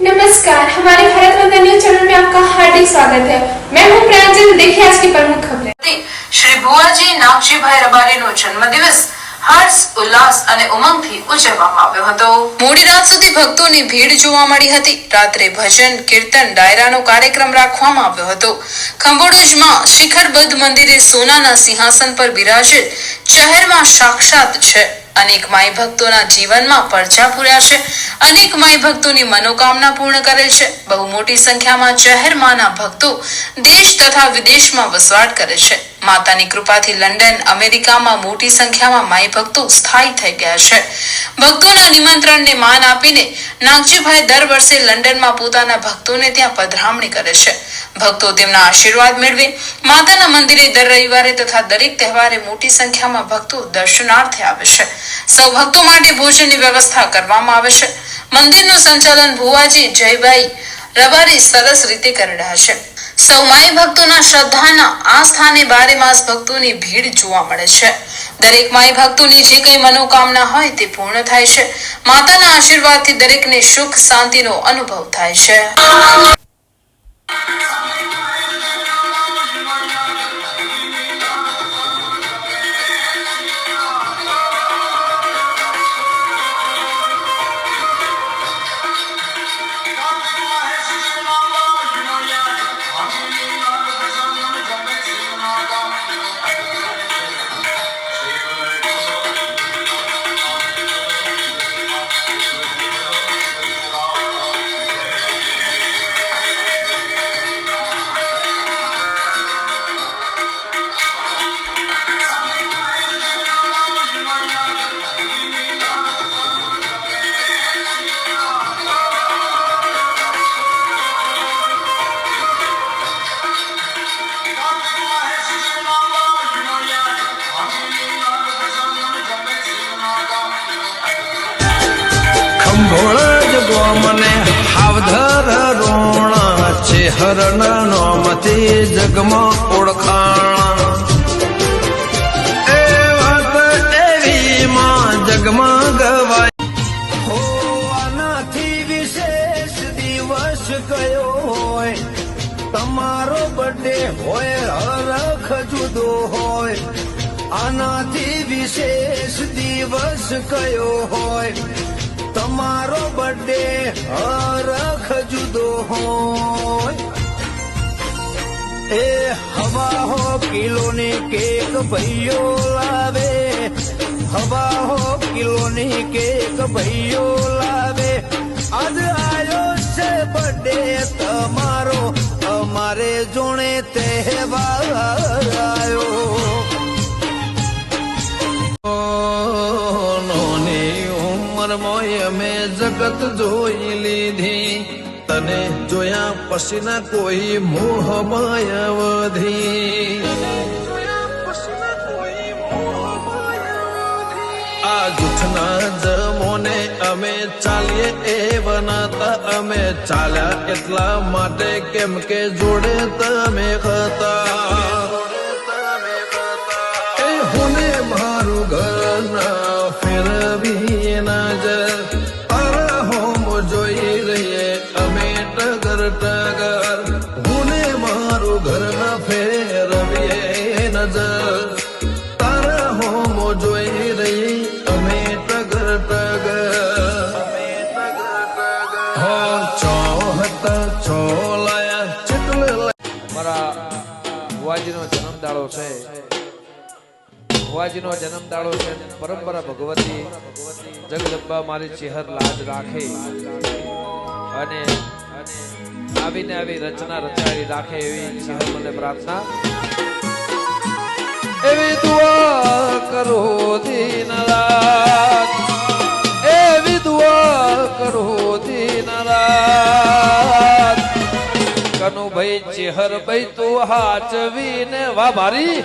नमस्कार हमारे भारत वंदन न्यूज चैनल में आपका हार्दिक स्वागत है मैं हूं प्रांजल देखिए आज की प्रमुख खबरें હતી. શ્રી ભુવાજી નાગજીભાઈ રબારીનો જન્મદિવસ હર્ષ ઉલ્લાસ અને ઉમંગથી ઉજવવામાં આવ્યો હતો મોડી રાત સુધી ભક્તોની ભીડ જોવા મળી હતી રાત્રે ભજન કીર્તન ડાયરાનો કાર્યક્રમ રાખવામાં આવ્યો હતો ખંભોળજમાં શિખરબદ્ધ મંદિરે સોનાના સિંહાસન પર બિરાજેલ શહેરમાં સાક્ષાત છે અનેક માઈ ભક્તોના જીવનમાં પરચા પૂર્યા છે. અનેક માઈ ભક્તોની મનોકામના પૂર્ણ કરે છે. બહુ મોટી સંખ્યામાં ચહેરમાના ભક્તો દેશ તથા વિદેશમાં વસવાટ કરે છે. માતાની કૃપાથી લંડન અમેરિકામાં મોટી સંખ્યામાં માઈ ભક્તો સ્થાયી થઈ ગયા છે. ભક્તોના નિમંત્રણને માન આપીને નાગજીભાઈ દર વર્ષે લંડનમાં પોતાના ભક્તોને ત્યાં પધરામણી કરે છે. ભક્તો તેમના આશીર્વાદ મેળવે. માતાના મંદિરે દર રવિવારે તથા દરેક તહેવારે મોટી સંખ્યામાં ભક્તો દર્શનાર્થે આવે છે. સૌ ભક્તો માટે ભોજનની વ્યવસ્થા કરવામાં આવે છે. મંદિરનું સંચાલન ભુવાજી જયભાઈ રબારી સરસ રીતે કરી રહ્યા છે. સૌ માઈ ભક્તોના શ્રદ્ધાના આ સ્થાને બારે માસ ભક્તોની ભીડ જોવા મળે છે. દરેક માઈ ભક્તોની જે કઈ મનોકામના હોય તે પૂર્ણ થાય છે. માતાના આશીર્વાદથી દરેકને સુખ, શાંતિનો અનુભવ થાય છે. ખંભોળ જ ગોમને હાવધર રોણ છે હરણ નોમથી જગમાં ઓળખાણ. એ જગમાં ગવાય હો વિશેષ દિવસ કયો હોય, તમારો બર્થડે હોય, હરખ હોય. આનાથી વિશેષ દિવસ કયો હોય તમારો બર્થડે હરખ જુદો હોય. એ હવા હો કિલોની કેક ભૈયો લાવે. હવા હો કિલોની કેક ભૈયો લાવે. આજ આયો છે બર્થડે તમારો. અમારે જોણે તહેવાર. મોય મેં જગત જોઈ લીધી. તને જોયા પછીના કોઈ મોહ માયાવધી આ જૂઠના જમોને અમે ચાલીએ એ બનાતા અમે ચાલ્યા એટલા માટે કેમ કે જોડે તમે હતા. એ જન્મદાડો છે. જન્મ દાડો છે. પરંપરા ભગવતી. જગદંબા મારી ચેહર લાજ રાખે. અને આવીને આવી રચના રચાવી રાખે એવી ચેહર મને પ્રાર્થના. એવી દુઆ કરો દીનરાત ચેહર ભાઈ તું હાચવીને વા મારી